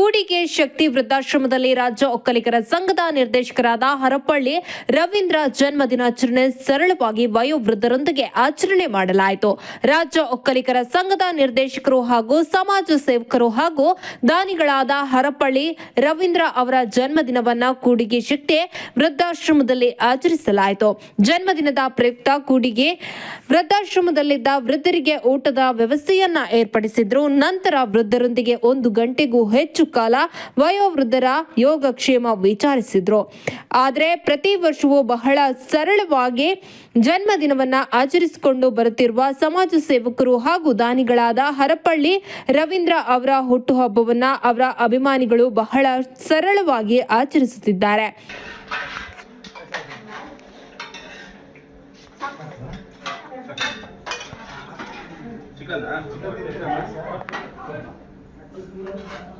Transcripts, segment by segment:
ಕೂಡಿಗೆ ಶಕ್ತಿ ವೃದ್ಧಾಶ್ರಮದಲ್ಲಿ ರಾಜ್ಯ ಒಕ್ಕಲಿಗರ ಸಂಘದ ನಿರ್ದೇಶಕರಾದ ಹರಪಳ್ಳಿ ರವೀಂದ್ರ ಜನ್ಮ ದಿನಾಚರಣೆ ಸರಳವಾಗಿ ವಯೋವೃದ್ಧರೊಂದಿಗೆ ಆಚರಣೆ ಮಾಡಲಾಯಿತು. ರಾಜ್ಯ ಒಕ್ಕಲಿಗರ ಸಂಘದ ನಿರ್ದೇಶಕರು ಹಾಗೂ ಸಮಾಜ ಸೇವಕರು ಹಾಗೂ ದಾನಿಗಳಾದ ಹರಪಳ್ಳಿ ರವೀಂದ್ರ ಅವರ ಜನ್ಮದಿನವನ್ನು ಕೂಡಿಗೆ ಶಕ್ತಿ ವೃದ್ಧಾಶ್ರಮದಲ್ಲಿ ಆಚರಿಸಲಾಯಿತು. ಜನ್ಮದಿನದ ಪ್ರಯುಕ್ತ ಕೂಡಿಗೆ ವೃದ್ಧಾಶ್ರಮದಲ್ಲಿದ್ದ ವೃದ್ಧರಿಗೆ ಊಟದ ವ್ಯವಸ್ಥೆಯನ್ನ ಏರ್ಪಡಿಸಿದ್ರು. ನಂತರ ವೃದ್ಧರೊಂದಿಗೆ ಒಂದು ಗಂಟೆಗೂ ಹೆಚ್ಚು ಕಾಲ ವಯೋವೃದ್ಧರ ಯೋಗಕ್ಷೇಮ ವಿಚಾರಿಸಿದ್ರು. ಆದರೆ ಪ್ರತಿ ವರ್ಷವೂ ಬಹಳ ಸರಳವಾಗಿ ಜನ್ಮದಿನವನ್ನ ಆಚರಿಸಿಕೊಂಡು ಬರುತ್ತಿರುವ ಸಮಾಜ ಸೇವಕರು ಹಾಗೂ ದಾನಿಗಳಾದ ಹರಪಳ್ಳಿ ರವೀಂದ್ರ ಅವರ ಹುಟ್ಟುಹಬ್ಬವನ್ನ ಅವರ ಅಭಿಮಾನಿಗಳು ಬಹಳ ಸರಳವಾಗಿ ಆಚರಿಸುತ್ತಿದ್ದಾರೆ. ಸ್ವಲ್ಪ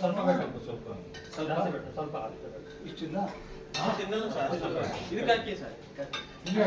ಸ್ವಲ್ಪ ಬೇಕು ಸ್ವಲ್ಪ ಇಷ್ಟಿಲ್ಲ ಇದಕ್ಕೆ ಹಾಕಿ ಸರ್ ಬಾ,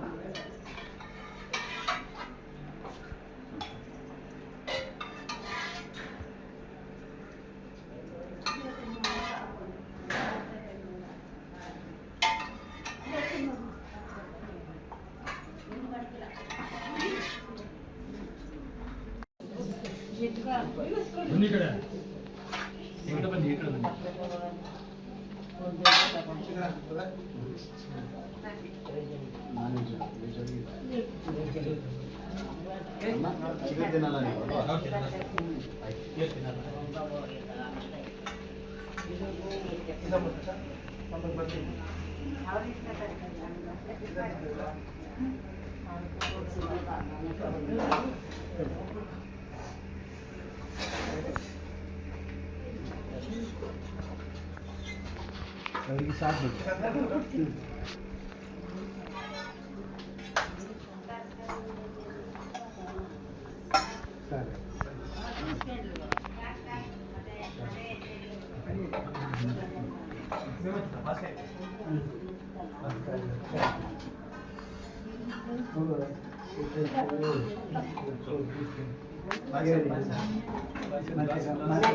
ಈ ಕಡೆ ಪೀಸ್ ಬೇಕಾ? ಪೀಸ್ ಸಾರು ಹಾಕ್ಲಾ? ಬನ್ನಿ ಈ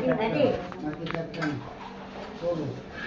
ಕಡೆ ಈ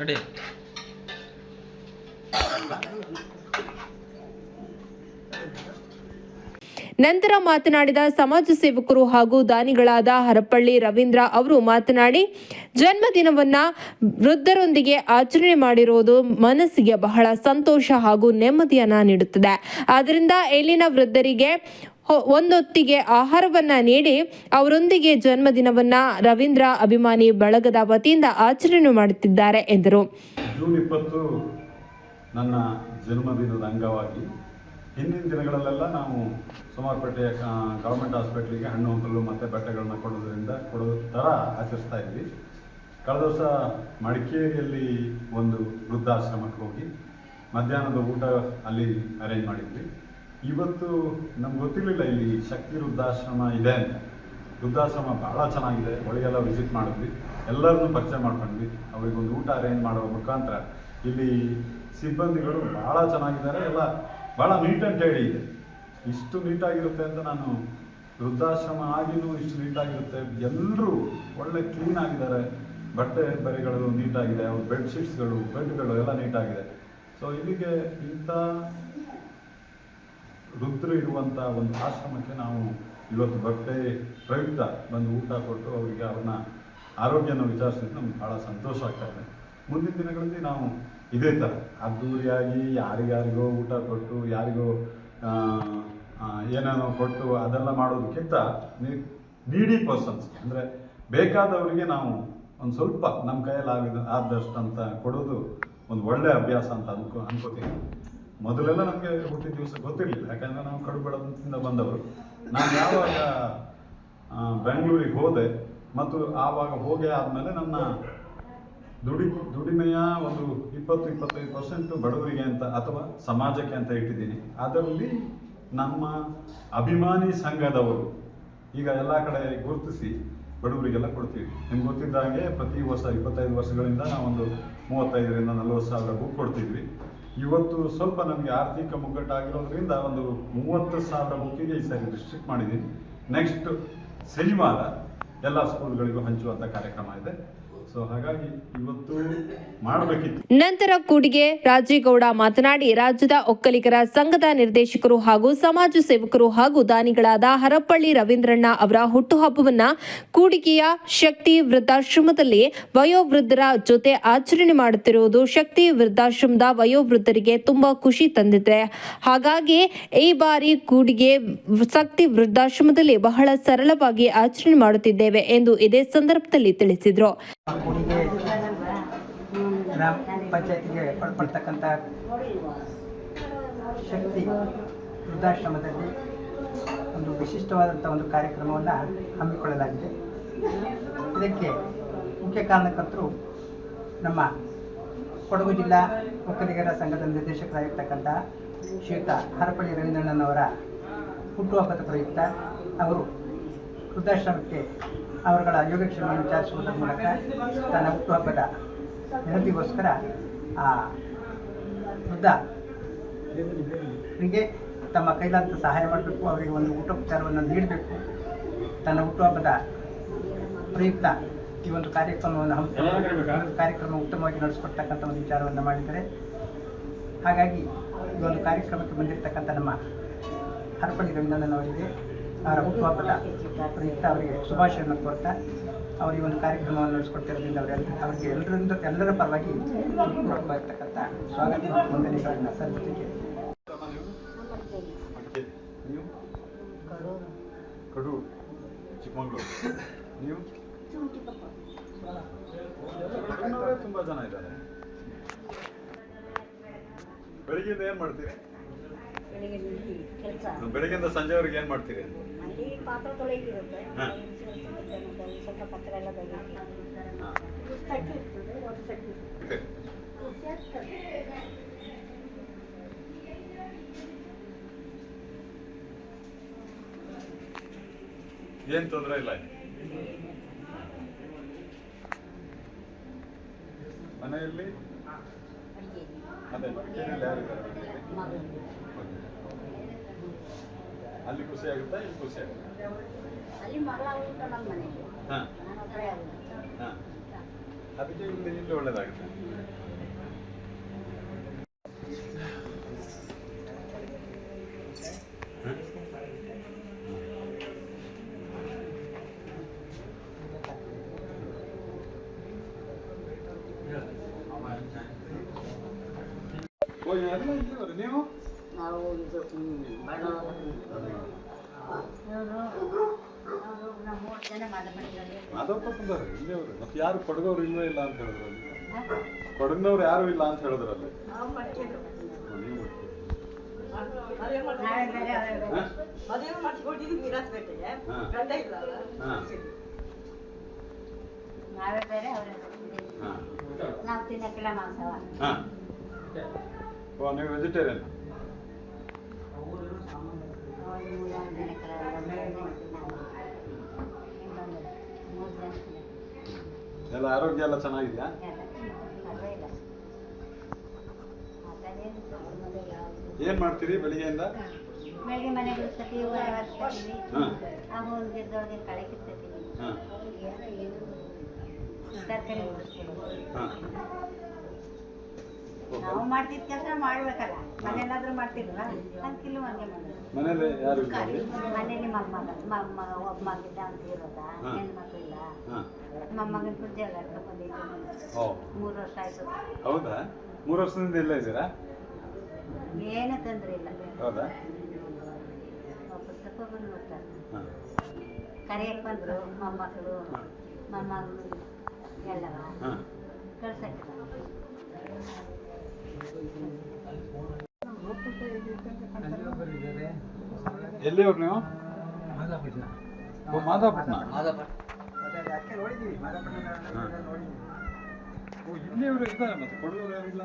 ರೆಡಿ ನಂತರ ಮಾತನಾಡಿದ ಸಮಾಜ ಸೇವಕರು ಹಾಗೂ ದಾನಿಗಳಾದ ಹರಪಳ್ಳಿ ರವೀಂದ್ರ ಅವರು ಮಾತನಾಡಿ, ಜನ್ಮದಿನವನ್ನ ವೃದ್ಧರೊಂದಿಗೆ ಆಚರಣೆ ಮಾಡಿರುವುದು ಮನಸ್ಸಿಗೆ ಬಹಳ ಸಂತೋಷ ಹಾಗೂ ನೆಮ್ಮದಿಯನ್ನ ನೀಡುತ್ತದೆ. ಆದ್ದರಿಂದ ಇಲ್ಲಿನ ವೃದ್ಧರಿಗೆ ಒಂದೊತ್ತಿಗೆ ಆಹಾರವನ್ನ ನೀಡಿ ಅವರೊಂದಿಗೆ ಜನ್ಮದಿನವನ್ನ ರವೀಂದ್ರ ಅಭಿಮಾನಿ ಬಳಗದ ವತಿಯಿಂದ ಆಚರಣೆ ಮಾಡುತ್ತಿದ್ದಾರೆ ಎಂದರು. ಜೂನ್ ಇಪ್ಪತ್ತು ನನ್ನ ಜನ್ಮದಿನದ ಅಂಗವಾಗಿ ಹಿಂದಿನ ದಿನಗಳಲ್ಲೆಲ್ಲ ನಾವು ಸೋಮಾರ್ಪೇಟೆಯ ಗೌರ್ಮೆಂಟ್ ಹಾಸ್ಪಿಟ್ಲಿಗೆ ಹಣ್ಣು, ಹಂಪಲು ಮತ್ತು ಬಟ್ಟೆಗಳನ್ನ ಕೊಡೋದ್ರಿಂದ ಕೊಡೋ ಥರ ಆಚರಿಸ್ತಾ ಇದ್ವಿ. ಕಳೆದ ವರ್ಷ ಮಡಿಕೇರಿಯಲ್ಲಿ ಒಂದು ವೃದ್ಧಾಶ್ರಮಕ್ಕೆ ಹೋಗಿ ಮಧ್ಯಾಹ್ನದ ಊಟ ಅಲ್ಲಿ ಅರೇಂಜ್ ಮಾಡಿದ್ವಿ. ಇವತ್ತು ನಮ್ಗೆ ಗೊತ್ತಿರಲಿಲ್ಲ ಇಲ್ಲಿ ಶಕ್ತಿ ವೃದ್ಧಾಶ್ರಮ ಇದೆ ಅಂತ. ವೃದ್ಧಾಶ್ರಮ ಭಾಳ ಚೆನ್ನಾಗಿದೆ. ಒಳಗೆಲ್ಲ ವಿಸಿಟ್ ಮಾಡಿದ್ವಿ. ಎಲ್ಲರನ್ನೂ ಪರಿಚಯ ಮಾಡ್ಕೊಂಡ್ವಿ. ಅವರಿಗೊಂದು ಊಟ ಅರೇಂಜ್ ಮಾಡೋ ಮುಖಾಂತರ. ಇಲ್ಲಿ ಸಿಬ್ಬಂದಿಗಳು ಭಾಳ ಚೆನ್ನಾಗಿದ್ದಾರೆ. ಎಲ್ಲ ಭಾಳ ನೀಟ್ ಅಂತ ಹೇಳಿ ಇದೆ. ಇಷ್ಟು ನೀಟಾಗಿರುತ್ತೆ ಅಂತ ನಾನು ವೃದ್ಧಾಶ್ರಮ ಆಗಿನೂ ಇಷ್ಟು ನೀಟಾಗಿರುತ್ತೆ ಎಲ್ಲರೂ ಒಳ್ಳೆ ಕ್ಲೀನ್ ಆಗಿದ್ದಾರೆ. ಬಟ್ಟೆ ಬರೆಗಳು ನೀಟಾಗಿದೆ ಅವ್ರ ಬೆಡ್ಶೀಟ್ಸ್ಗಳು ಬೆಡ್ಗಳು ಎಲ್ಲ ನೀಟಾಗಿದೆ ಸೊ ಇಲ್ಲಿಗೆ ಇಂಥ ವೃದ್ಧರು ಇರುವಂಥ ಒಂದು ಆಶ್ರಮಕ್ಕೆ ನಾವು ಇವತ್ತು ಬಟ್ಟೆ ಪ್ರಯುಕ್ತ ಬಂದು ಊಟ ಕೊಟ್ಟು ಅವರಿಗೆ ಅವ್ರನ್ನ ಆರೋಗ್ಯನ ವಿಚಾರಿಸಿದ್ರೆ ನಮ್ಗೆ ಭಾಳ ಸಂತೋಷ ಆಗ್ತಾ ಇದೆ. ಮುಂದಿನ ದಿನಗಳಲ್ಲಿ ನಾವು ಇದೇ ಥರ ಅದ್ದೂರಿಯಾಗಿ ಯಾರಿಗಾರಿಗೋ ಊಟ ಕೊಟ್ಟು, ಯಾರಿಗೋ ಏನೇನೋ ಕೊಟ್ಟು ಅದೆಲ್ಲ ಮಾಡೋದಕ್ಕಿಂತ ನೀಡಿ ಪರ್ಸನ್ಸ್ ಅಂದರೆ ಬೇಕಾದವರಿಗೆ ನಾವು ಒಂದು ಸ್ವಲ್ಪ ನಮ್ಮ ಕೈಯಲ್ಲಿ ಆಗಿದ ಆದಷ್ಟು ಅಂತ ಕೊಡೋದು ಒಂದು ಒಳ್ಳೆಯ ಅಭ್ಯಾಸ ಅಂತ ಅನ್ಕೋ, ಅನ್ಕೋತೀನಿ. ಮೊದಲೆಲ್ಲ ನಮಗೆ ಹುಟ್ಟಿದ ದಿವಸ ಗೊತ್ತಿರಲಿಲ್ಲ. ಯಾಕಂದ್ರೆ ನಾವು ಕಡು ಬಡದಿಂದ ಬಂದವರು. ನಾನು ಯಾವಾಗ ಬೆಂಗಳೂರಿಗೆ ಹೋದೆ ಮತ್ತು ಆವಾಗ ಹೋಗಿ ಆದಮೇಲೆ ನನ್ನ ದುಡಿ, ದುಡಿಮೆಯ ಒಂದು ಇಪ್ಪತ್ತು, ಇಪ್ಪತ್ತೈದು ಪರ್ಸೆಂಟ್ ಬಡವರಿಗೆ ಅಂತ ಅಥವಾ ಸಮಾಜಕ್ಕೆ ಅಂತ ಇಟ್ಟಿದ್ದೀನಿ. ಅದರಲ್ಲಿ ನಮ್ಮ ಅಭಿಮಾನಿ ಸಂಘದವರು, ಈಗ ಎಲ್ಲ ಕಡೆ ಗುರುತಿಸಿ ಬಡವರಿಗೆಲ್ಲ ಕೊಡ್ತೀವಿ. ನಿಮ್ಗೆ ಗೊತ್ತಿದ್ದ ಹಾಗೆ ಪ್ರತಿ ವರ್ಷ ಇಪ್ಪತ್ತೈದು ವರ್ಷಗಳಿಂದ ನಾವೊಂದು ಮೂವತ್ತೈದರಿಂದ ನಲವತ್ತು ಸಾವಿರ ಬುಕ್ ಕೊಡ್ತಿದ್ವಿ. ಇವತ್ತು ಸ್ವಲ್ಪ ನಮಗೆ ಆರ್ಥಿಕ ಮುಗ್ಗಟ್ಟಾಗಿರೋದ್ರಿಂದ ಒಂದು ಮೂವತ್ತು ಸಾವಿರ ಬುಕ್ಕಿಗೆ ಈ ಸಾರಿ ರಿಸ್ಟ್ರಿಕ್ಟ್ ಮಾಡಿದ್ದೀನಿ ನೆಕ್ಸ್ಟ್ ಶನಿವಾರ ಎಲ್ಲ ಸ್ಕೂಲ್ಗಳಿಗೂ ಹಂಚುವಂಥ ಕಾರ್ಯಕ್ರಮ ಇದೆ. ನಂತರ ಕೂಡಿಗೆ ರಾಜೇಗೌಡ ಮಾತನಾಡಿ, ರಾಜ್ಯದ ಒಕ್ಕಲಿಗರ ಸಂಘದ ನಿರ್ದೇಶಕರು ಹಾಗೂ ಸಮಾಜ ಸೇವಕರು ಹಾಗೂ ದಾನಿಗಳಾದ ಹರಪ್ಪಳ್ಳಿ ರವೀಂದ್ರಣ್ಣ ಅವರ ಹುಟ್ಟುಹಬ್ಬವನ್ನ ಕೂಡಿಗೆಯ ಶಕ್ತಿ ವೃದ್ಧಾಶ್ರಮದಲ್ಲಿ ವಯೋವೃದ್ಧರ ಜೊತೆ ಆಚರಣೆ ಮಾಡುತ್ತಿರುವುದು ಶಕ್ತಿ ವೃದ್ಧಾಶ್ರಮದ ವಯೋವೃದ್ಧರಿಗೆ ತುಂಬಾ ಖುಷಿ ತಂದಿದೆ. ಹಾಗಾಗಿ ಈ ಬಾರಿ ಕೂಡಿಗೆ ಶಕ್ತಿ ವೃದ್ಧಾಶ್ರಮದಲ್ಲಿ ಬಹಳ ಸರಳವಾಗಿ ಆಚರಣೆ ಮಾಡುತ್ತಿದ್ದೇವೆ ಎಂದು ಇದೇ ಸಂದರ್ಭದಲ್ಲಿ ತಿಳಿಸಿದರು. ಹುಡುಗಿ ಗ್ರಾಮ ಪಂಚಾಯತಿಗೆ ಒಳಪಡ್ತಕ್ಕಂಥ ಶಕ್ತಿ ವೃದ್ಧಾಶ್ರಮದಲ್ಲಿ ಒಂದು ವಿಶಿಷ್ಟವಾದಂಥ ಒಂದು ಕಾರ್ಯಕ್ರಮವನ್ನು ಹಮ್ಮಿಕೊಳ್ಳಲಾಗಿದೆ. ಇದಕ್ಕೆ ಮುಖ್ಯ ಕಾರಣಕರ್ತರು ನಮ್ಮ ಕೊಡಗು ಜಿಲ್ಲಾ ಒಕ್ಕಲಿಗರ ಸಂಘದ ನಿರ್ದೇಶಕರಾಗಿರ್ತಕ್ಕಂಥ ಶ್ರೀಯುತ ಹರಪಳ್ಳಿ ರವೀಂದ್ರಣ್ಣನವರ ಹುಟ್ಟುಹಬ್ಬದ ಪ್ರಯುಕ್ತ ಅವರು ವೃದ್ಧಾಶ್ರಮಕ್ಕೆ ಅವರುಗಳ ಯೋಗಕ್ಷೇಮವನ್ನು ವಿಚಾರಿಸುವುದರ ಮೂಲಕ ತನ್ನ ಹುಟ್ಟುಹಬ್ಬದ ನೆನಪಿಗೋಸ್ಕರ ಆ ವೃದ್ಧ ರಿಗೆ ತಮ್ಮ ಕೈಲಾದ ಸಹಾಯ ಮಾಡಬೇಕು, ಅವರಿಗೆ ಒಂದು ಊಟೋಪಚಾರವನ್ನು ನೀಡಬೇಕು. ತನ್ನ ಹುಟ್ಟುಹಬ್ಬದ ಪ್ರಯುಕ್ತ ಈ ಒಂದು ಕಾರ್ಯಕ್ರಮವನ್ನು ಹಮ್ಮಿಕೊಂಡು ಕಾರ್ಯಕ್ರಮ ಉತ್ತಮವಾಗಿ ನಡೆಸಿಕೊಡ್ತಕ್ಕಂಥ ಒಂದು ವಿಚಾರವನ್ನು ಮಾಡಿದ್ದಾರೆ ಹಾಗಾಗಿ ಈ ಒಂದು ಕಾರ್ಯಕ್ರಮಕ್ಕೆ ಬಂದಿರತಕ್ಕಂಥ ನಮ್ಮ ಹರಪಳ್ಳಿ ರವೀಂದ್ರನ್ ಅವರಿಗೆ ಅವರ ಹುಟ್ಟುಹಬ್ಬದ ಪ್ರಯುಕ್ತ ಅವರಿಗೆ ಶುಭಾಶಯವನ್ನು ಕೊಡ್ತಾ ಅವರಿಗೆ ಒಂದು ಕಾರ್ಯಕ್ರಮವನ್ನು ನಡೆಸ್ಕೊಡ್ತಿರೋದ್ರಿಂದ ಅವರೆಲ್ಲ ಅವರಿಗೆ ಎಲ್ಲರಿಂದ ಎಲ್ಲರ ಪರವಾಗಿ ಇರ್ತಕ್ಕಂಥ ಸ್ವಾಗತ ವಂದನೆಗಳನ್ನು ಸಲ್ಲಿಸಲಿಕ್ಕೆ. ಕಡೂರು, ಚಿಕ್ಕಮಗಳೂರು. ನೀವು? ತುಂಬ ಜನ ಇದ್ದಾರೆ. ಬೆಳಿಗ್ಗೆ ಏನು ಮಾಡ್ತೀರಿ? ಬೆಳಿಗ್ಗೆ ಕೆಲಸ. ಸಂಜೆವರೆಗೆ ಏನ್ ಮಾಡ್ತೀರಿ? ಅಲ್ಲಿ ಪಾತ್ರ ತೊಳೆಯೋಕ್ಕಿರುತ್ತೆ ಸ್ವಲ್ಪ ಎಲ್ಲ ತೊಂದರೆ ಇಲ್ಲ? ಮನೆಯಲ್ಲಿ? ಅದೇ ಯಾರಿದ್ದಾರೆ ಅಲ್ಲಿ ಖುಷಿ ಆಗುತ್ತಾ ಇಲ್ಲಿ ಖುಷಿ ಆಗುತ್ತಾ? ಅಲ್ಲಿ ಮಗಳ ಉಂಟು ನಮ್ಮ ಮನೆಯಲ್ಲಿ. ಹಾಂ. ನಾನು ಒಬ್ಬಳೇ ಆಗುದು ಹಾಂ. ಅದಕ್ಕೆ ಇಲ್ಲಿ ಇಲ್ಲಿ ಒಳ್ಳೇದಾಗುತ್ತೆ. ಓ ಎಲ್ಲ ಇದ್ದೀವ್ರಿ ನೀವು ನಾವು ಇದು ಮಾಧವಪ್ಪ ಬಂದವ್ರು ಅವರು ಮತ್ತೆ ಯಾರು ಕೊಡಗವ್ರು ಇಲ್ವೇ ಇಲ್ಲ ಅಂತ ಹೇಳಿದ್ರು ಅಲ್ಲಿ? ಕೊಡಗಿನವ್ರು ಯಾರು ಇಲ್ಲ ಅಂತ ಹೇಳಿದ್ರು ಅಲ್ಲಿ? ಮದುವೆ ಮಾಡಿಸ್ಕೊಂಡಿದ್ದು. ಗಂಡ ಇಲ್ಲ. ನಾವೇ ಬೇರೆ ಅವರೇ. ನಾವು ತಿನ್ನಕ್ಕಿಲ್ಲ ಮಾಂಸವ. ನೀವು ವೆಜಿಟೇರಿಯನ್ ಒಂದು ಮೂರು ಜನಕ್ಕಲ್ಲ ಮೂರು ಜನ ಎಲ್ಲ ಆರೋಗ್ಯ ಎಲ್ಲ ಚೆನ್ನಾಗಿದೆಯಾ? ಏನ್ ಮಾಡ್ತೀರಿ ಬೆಳಿಗ್ಗೆಯಿಂದ? ಬೆಳಗ್ಗೆ ಮನೆ ಗುಡಿಸ್ತೀವಿ ಹೊರ ಬರ್ತೀವಿ. ಆ ಕಳೆ ಕಿತ್ತೀವಿ ತರಕಾರಿ ನಾವು ಮಾಡ್ತಿದ್ದ ಕೆಲಸ ಮಾಡ್ಬೇಕಲ್ಲ. ಮನೆಯಲ್ಲಾದ್ರೂ ಮಾಡ್ತಿದ್ವಾ ಹಂಗೆ ಮಾಡೋದು. ಮನೇಲಿ ಯಾರು ಮನೇಲಿ ಮೊಮ್ಮಗ ಮೊಮ್ಮ ಒಬ್ಬ ಮಗಿದ್ದ ಅಂತ ಇರೋದ? ಹಾ. ಹೆಣ್ಮಕ್ಳು ಇಲ್ಲ ಹಾಂ ಮೊಮ್ಮಗನ ಕುರ್ಜಿ ಎಲ್ಲ ಮೂರು ವರ್ಷ ಆಯ್ತು. ಹೌದಾ? ಮೂರು ವರ್ಷದಿಂದ ಇಲ್ಲ ಇದ್ದೀರಾ? ಏನು ತೊಂದರೆ ಇಲ್ಲ. ಹೌದಾ? ತಗೊಂಡು ಬರ್ತಾರೆ ಹಾಂ. ಕರೆಯಕ್ಕೆ ಬಂದರು ಮೊಮ್ಮಕ್ಕಳು. ಮೊಮ್ಮಗಳು ಎಲ್ಲವ ಕಳ್ಸಕ್ಕೆ ಎಲ್ಲಿಯವ್ರು ನೀವು? ಮಾದಾಪಟ್ಟಣ ಓ ಇಲ್ಲಿಯವರು ಇದ್ದಾರೆ ಮತ್ತೆ ಕೊಡಗವ್ರು ಯಾರು ಇಲ್ಲ?